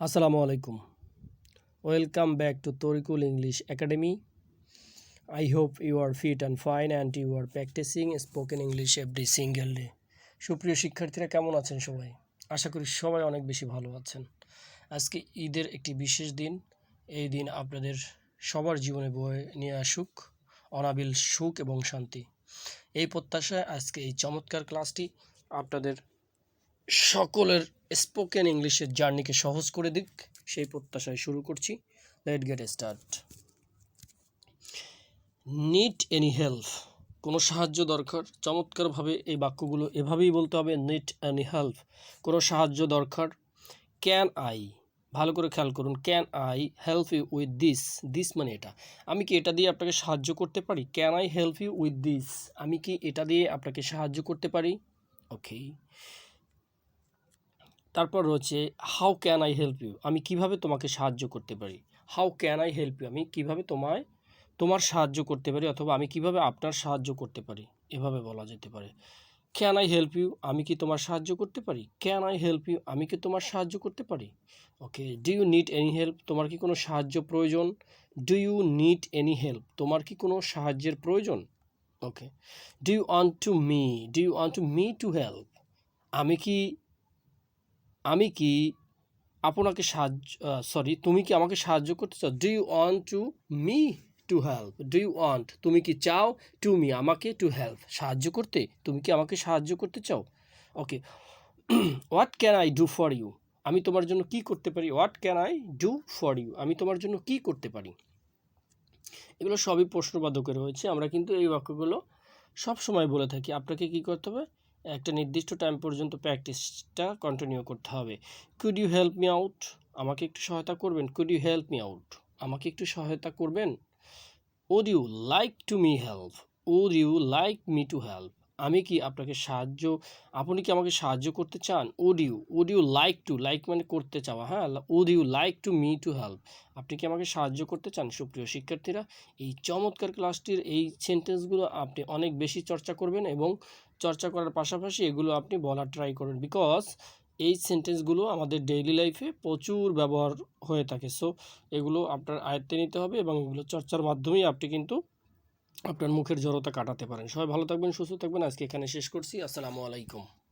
আসসালামু আলাইকুম। Welcome back to Tarikul English academy I hope you are fit and fine and you are practising spoken English every single day সুপ্রিয় শিক্ষার্থীরা, কেমন আছেন সবাই? আশা করি সবাই অনেক বেশি ভালো আছেন। আজকে ঈদের একটি বিশেষ দিন। এই দিন আপনাদের সবার জীবনে বয়ে নিয়ে আসুক অনাবিল সুখ এবং শান্তি। এই প্রত্যাশায় আজকে এই চমৎকার ক্লাসটি আপনাদের সকলের স্পোকেন ইংলিশের জার্নিকে সহজ করে দিক। সেই প্রত্যাশায় শুরু করছি। Let get start need any help কোনো সাহায্য দরকার? চমৎকারভাবে এই বাক্যগুলো এভাবেই বলতে হবে নিট এনি হেল্প কোনো সাহায্য দরকার? ক্যান আই ভালো করে খেয়াল করুন। Can I help you with this this মানে এটা। আমি কি এটা দিয়ে আপনাকে সাহায্য করতে পারি? Can I help you with this আমি কি এটা দিয়ে আপনাকে সাহায্য করতে পারি? ওকে তারপর রয়েছে how can I help you আমি কীভাবে তোমাকে সাহায্য করতে পারি? How can I help you আমি কীভাবে তোমায়, তোমার সাহায্য করতে পারি অথবা আমি কীভাবে আপনার সাহায্য করতে পারি? এভাবে বলা যেতে পারে। ক্যান আই হেল্প ইউ আমি কি তোমার সাহায্য করতে পারি? ক্যান আই হেল্প ইউ আমি কি তোমার সাহায্য করতে পারি? Okay do you need any help তোমার কি কোনো সাহায্য প্রয়োজন? Do you need any help তোমার কি কোনো সাহায্যের প্রয়োজন? Okay do you want to me do you want to me to help আমি কি আমি কি আপনাকে সাহায্য সরি তুমি কি আমাকে সাহায্য করতে চাও? Do you want to me to help do you want তুমি কি চাও টু মি আমাকে টু হেল্প সাহায্য করতে? তুমি কি আমাকে সাহায্য করতে চাও? Okay what can I do for you আমি তোমার জন্য কি করতে পারি? What can I do for you আমি তোমার জন্য কি করতে পারি? এগুলো সবই প্রশ্নবাদকে রয়েছে আমরা কিন্তু এই বাক্যগুলো সব সময় বলে থাকি। আপনাকে কি করতে হবে? একটা নির্দিষ্ট টাইম পর্যন্ত প্র্যাকটিসটা কন্টিনিউ করতে হবে। Could you help me out আমাকে একটু সহায়তা করবেন? Could you help me out আমাকে একটু সহায়তা করবেন? Would you like to me help would you like me to help আমি কি আপনাকে সাহায্য, আপনি কি আমাকে সাহায্য করতে চান? Would you would you like to like মানে করতে চাওয়া হ্যাঁ? Would you like to me to help আপনি কি আমাকে সাহায্য করতে চান? সুপ্রিয় শিক্ষার্থীরা, এই চমৎকার ক্লাসটির এই সেন্টেন্সগুলো আপনি অনেক বেশি চর্চা করবেন এবং চর্চা করার পাশাপাশি এগুলো আপনি বলার ট্রাই করবেন বিকজ এই সেন্টেন্সগুলো আমাদের ডেইলি লাইফে প্রচুর ব্যবহার হয়ে থাকে। সো এগুলো আপনার আয়ত্তে নিতে হবে এবং এগুলো চর্চার মাধ্যমেই আপনি কিন্তু আপনার মুখের জড়তা কাটাতে পারেন। সবাই ভালো থাকবেন, সুস্থ থাকবেন। আজকে এখানে শেষ করছি। আসসালামু আলাইকুম।